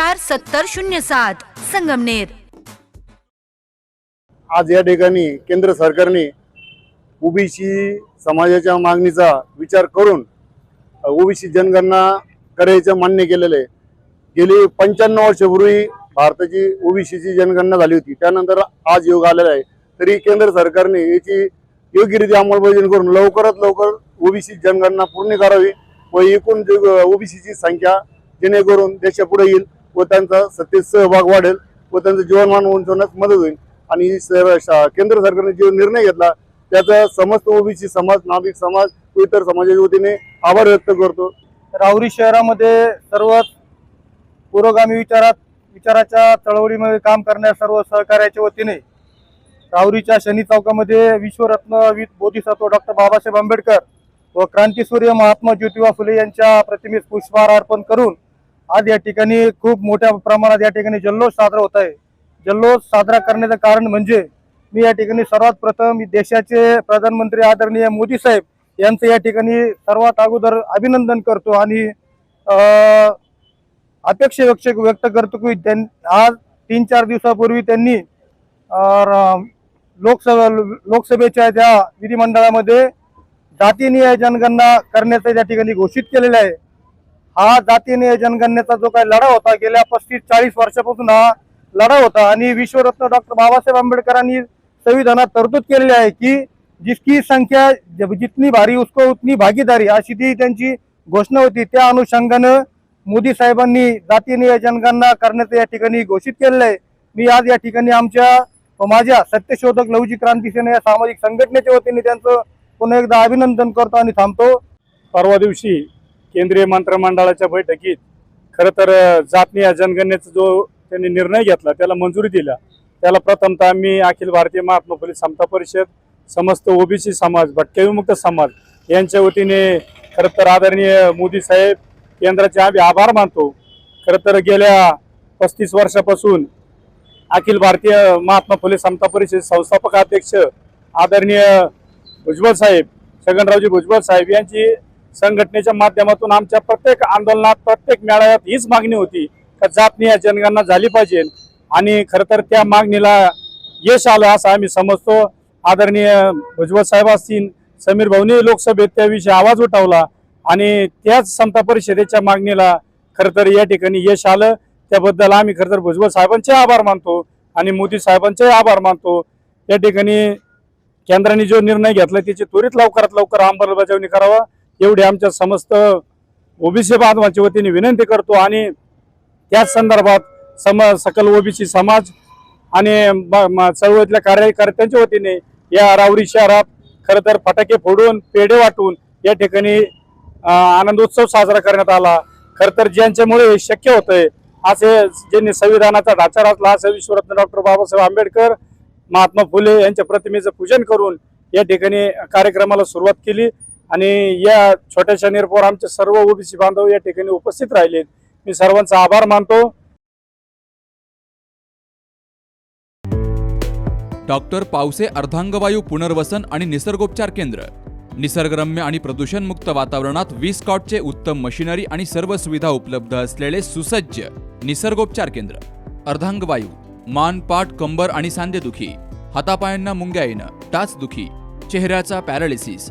चार सत्तर शून्य सात संगमनेर. आज या ठिकाणी केंद्र सरकारने ओबीसी समाजाच्या मागणीचा विचार करून ओबीसी जनगणना करायचं मान्य केलेलं आहे. गेली पंच्याण्णव वर्षपूर्वी भारताची ओबीसीची जनगणना झाली होती. त्यानंतर आज योग आलेला आहे. तरी केंद्र सरकारने याची योग्यरित्या अंमलबजावणी करून लवकरात लवकर ओबीसी जनगणना पूर्ण करावी व एकूण ओबीसीची संख्या जेणेकरून देशापुढे येईल. व त्यांचा सत्तेत सहभाग वाढेल व त्यांचं जीवनमान उंचवण्यास मदत होईल. आणि केंद्र सरकारने जो निर्णय घेतला त्याचा समस्त ओबीसी समाज नागरिक समाज व इतर समाजाच्या वतीने आभार व्यक्त करतो. राहुरी शहरामध्ये सर्वच पुरोगामी विचारात विचाराच्या चळवळीमध्ये काम करण्यास सर्व सहकार्याच्या वतीने राहुरीच्या शनी चौकामध्ये विश्वरत्न वि- बोधिसत्व डॉक्टर बाबासाहेब आंबेडकर व क्रांतीसूर्य महात्मा ज्योतिबा फुले यांच्या प्रतिमेस पुष्पहार अर्पण करून आज या ठिकाणी खूप मोठ्या प्रमाणात या ठिकाणी जल्लोष साजरा होत आहे. जल्लोष साजरा करण्याचं कारण म्हणजे मी या ठिकाणी सर्वात प्रथम देशाचे प्रधानमंत्री आदरणीय मोदी साहेब यांचं या ठिकाणी सर्वात अगोदर अभिनंदन करतो आणि अपेक्षा व्यक्त व्यक्त करतो की त्यां आज तीन चार दिवसापूर्वी त्यांनी लोकसभा लोकसभेच्या त्या विधिमंडळामध्ये जातीय जनगणना करण्याचं त्या ठिकाणी घोषित केलेलं आहे हा जातीय जनगणनेचा जो काही लढा होता गेल्या पस्तीस चाळीस वर्षापासून हा लढा होता आणि विश्वरत्न डॉक्टर बाबासाहेब आंबेडकरांनी संविधानात तरतूद केलेली आहे की जितकी संख्या जितनी भारी उसको उतनी भागीदारी अशी ती त्यांची घोषणा होती. त्या अनुषंगानं मोदी साहेबांनी जातीय जनगणना करण्याचं या ठिकाणी घोषित केलेलं आहे. मी आज या ठिकाणी आमच्या माझ्या सत्यशोधक लवजी क्रांती सेना या सामाजिक संघटनेच्या वतीने त्यांचं पुन्हा एकदा अभिनंदन करतो आणि थांबतो. परवा दिवशी केंद्रीय मंत्रिमंडळाच्या बैठकीत खरं तर अ, जातनीय जनगणनेचा जो त्यांनी निर्णय घेतला त्याला मंजुरी दिला त्याला प्रथमतः मी अखिल भारतीय महात्मा फुले समता परिषद समस्त ओबीसी समाज भटक्या विमुक्त समाज यांच्या वतीने खरं तर आदरणीय मोदी साहेब केंद्राचे आम्ही आभार मानतो. खरं तर गेल्या पस्तीस वर्षापासून अखिल भारतीय महात्मा फुले समता परिषद संस्थापक अध्यक्ष आदरणीय भुजबळ साहेब छगनरावजी भुजबळ साहेब यांची संघटनेच्या माध्यमातून आमच्या प्रत्येक आंदोलनात प्रत्येक मेळाव्यात हीच मागणी होती का जातनीय जनगणना झाली पाहिजे. आणि खरं तर त्या मागणीला यश आलं असं आम्ही समजतो. आदरणीय भुजबळ साहेब असतील समीर भाऊनी लोकसभेत त्याविषयी आवाज उठवला आणि त्याच समता परिषदेच्या मागणीला खरं तर या ठिकाणी यश आलं. त्याबद्दल आम्ही खरं तर भुजबळ साहेबांचे आभार मानतो आणि मोदी साहेबांचे आभार मानतो. या ठिकाणी केंद्राने जो निर्णय घेतला त्याची त्वरित लवकरात लवकर अंमलबजावणी करावा. एवढी आमच्या समस्त ओबीसी बांधवांच्या वतीने विनंती करतो आणि त्याच संदर्भात सम सकल ओबीसी समाज आणि म- चळवळीतल्या कार्यकर्त्यांच्या वतीने या रावरी शहरात खरं तर फटाके फोडून पेढे वाटून या ठिकाणी आनंदोत्सव साजरा करण्यात आला. खरं तर ज्यांच्यामुळे हे शक्य होतंय असे ज्यांनी संविधानाचा ढाचा रचला असे विश्वरत्न डॉक्टर बाबासाहेब आंबेडकर महात्मा फुले यांच्या प्रतिमेचं पूजन करून या ठिकाणी कार्यक्रमाला सुरुवात केली. आणि या छोट्याशा निरपोर आमचे सर्व ओबीसी बांधव या ठिकाणी उपस्थित राहिलेत. मी सर्वांचा आभार मानतो. डॉक्टर पावसे अर्धांगवायू पुनर्वसन आणि निसर्गोपचार केंद्र. निसर्गरम्य आणि प्रदूषणमुक्त वातावरणात वीस कॉटचे उत्तम मशिनरी आणि सर्व सुविधा उपलब्ध असलेले सुसज्ज निसर्गोपचार केंद्र. अर्धांगवायू मान पाठ कंबर आणि सांधेदुखी हातापायांना मुंग्या येणं टाचदुखी चेहऱ्याचा पॅरालिसिस